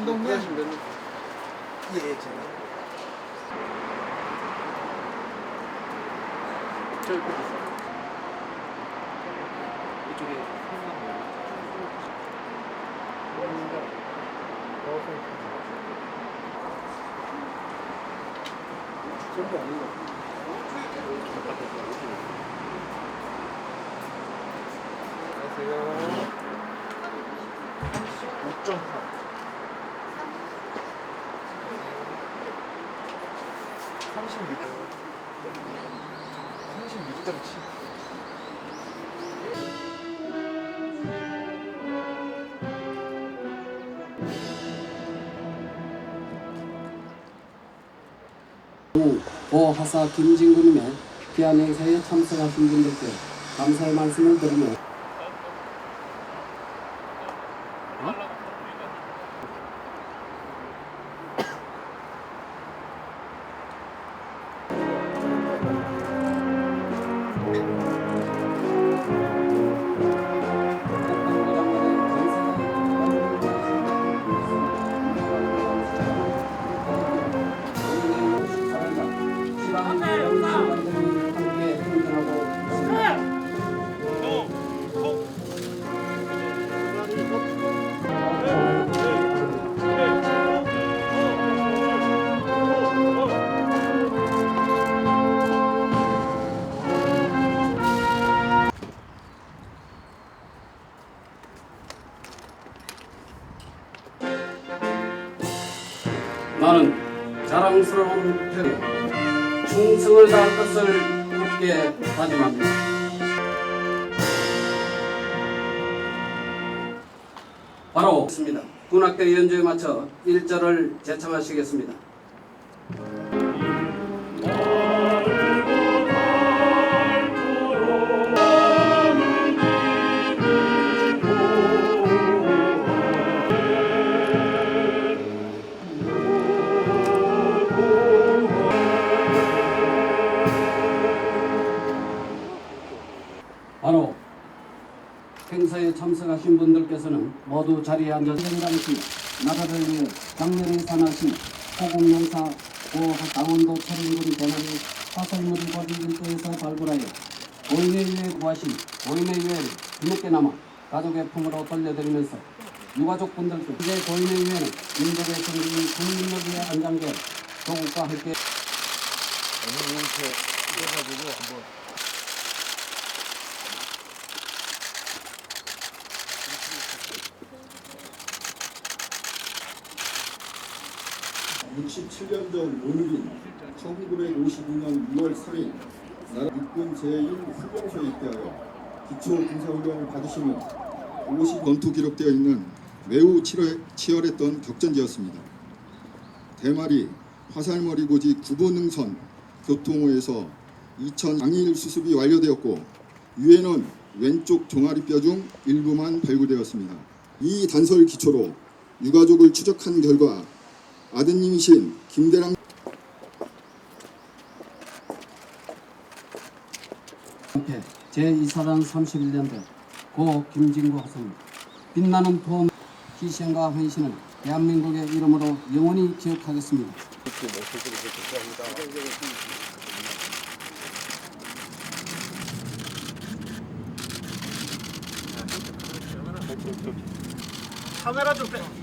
신동면? 신동면. 예, 제가. 저 있어. 이쪽에 한강 전부 아닌 것 안녕하세요. 6.8. 36. 36.7. 고 하사 김진구님의 귀한 행사에 참석하신 분들께 감사의 말씀을 드리며 나는 자랑스러운 편에 충성을 다할 것을 굳게 다짐합니다. 바로 있습니다. 군악대 연주에 맞춰 1절을 제청하시겠습니다. 참석하신 분들께서는 모두 자리에 앉아서 행당시 나라를 위해 장렬히 산하신 호국영사 고 강원도 철인군 대나리 화설물이 버진 일도에서 발굴하여 고인의 위에 구하신 고인의 위에를 뒤늦게나마 가족의 품으로 돌려드리면서 유가족 분들께 이제 고인의 위에는 민족의 성기인 국민력에 안장돼 조국과 함께 오늘 이렇게 해가지고 한번. 67년 전 오늘인 1952년 6월 3일 나라 육군 제1 훈련소에 입대하여 기초 군사훈련을 받으시며 50 전투 기록되어 있는 매우 치열했던 격전지였습니다. 대마리 화살머리 고지 구보능선 교통호에서 2000 당일 수습이 완료되었고 유해는 왼쪽 종아리뼈 중 일부만 발굴되었습니다. 이 단서를 기초로 유가족을 추적한 결과 아드님이신 김대랑 함께 제2사단 31년대 고 김진구 하사입니다. 빛나는 도움 희생과 헌신을 대한민국의 이름으로 영원히 기억하겠습니다. 카메라 좀 빼.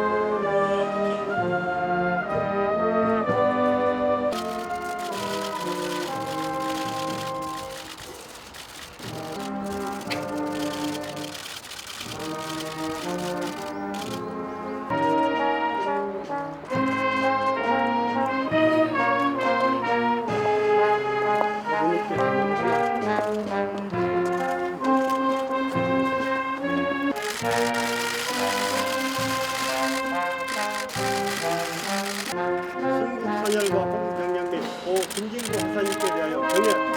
부장 어, 김진구 박사님께 대하여 경연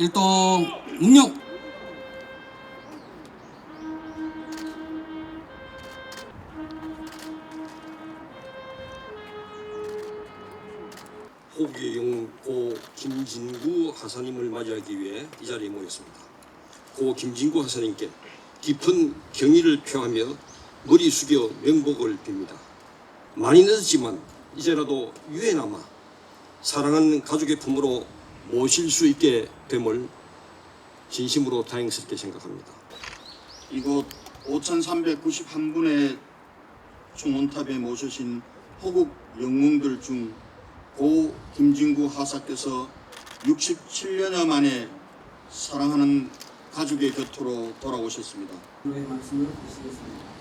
일동 응용 호국의 영웅 고 김진구 하사님을 맞이하기 위해 이 자리에 모였습니다. 고 김진구 하사님께 깊은 경의를 표하며 머리 숙여 명복을 빕니다. 많이 늦었지만 이제라도 유해나마 사랑하는 가족의 품으로 모실 수 있게 됨을 진심으로 다행스럽게 생각합니다. 이곳 5,391분의 총원탑에 모셔진 호국 영웅들 중 고 김진구 하사께서 67년여 만에 사랑하는 가족의 곁으로 돌아오셨습니다. 말씀을 하시겠습니다.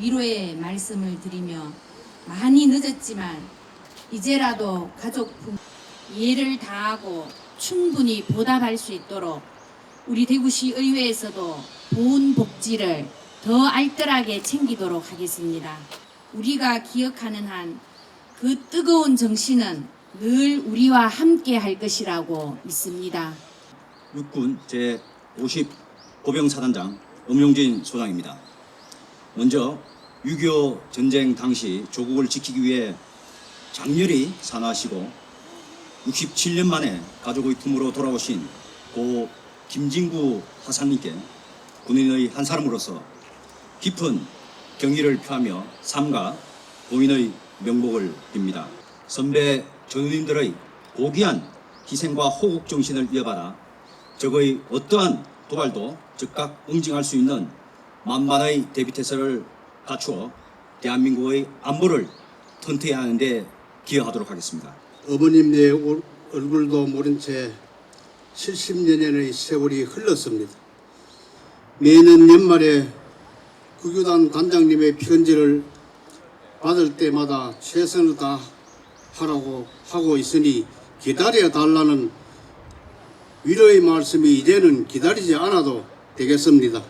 위로의 말씀을 드리며 많이 늦었지만 이제라도 가족 품 이해를 다하고 충분히 보답할 수 있도록 우리 대구시 의회에서도 보훈 복지를 더 알뜰하게 챙기도록 하겠습니다. 우리가 기억하는 한 그 뜨거운 정신은 늘 우리와 함께 할 것이라고 믿습니다. 육군 제50 보병사단장 엄용진 소장입니다. 먼저 6.25 전쟁 당시 조국을 지키기 위해 장렬히 산화하시고 67년 만에 가족의 품으로 돌아오신 고 김진구 하사님께 군인의 한 사람으로서 깊은 경의를 표하며 삼가 고인의 명복을 빕니다. 선배 전우님들의 고귀한 희생과 호국 정신을 이어받아 적의 어떠한 도발도 즉각 응징할 수 있는 만반의 대비태세를 갖추어 대한민국의 안보를 튼튼히 하는데 기여하도록 하겠습니다. 어머님 내 얼- 얼굴도 모른 채 70년의 세월이 흘렀습니다. 매년 연말에 국유단 단장님의 편지를 받을 때마다 최선을 다하라고 하고 있으니 기다려 달라는 위로의 말씀이 이제는 기다리지 않아도 되겠습니다.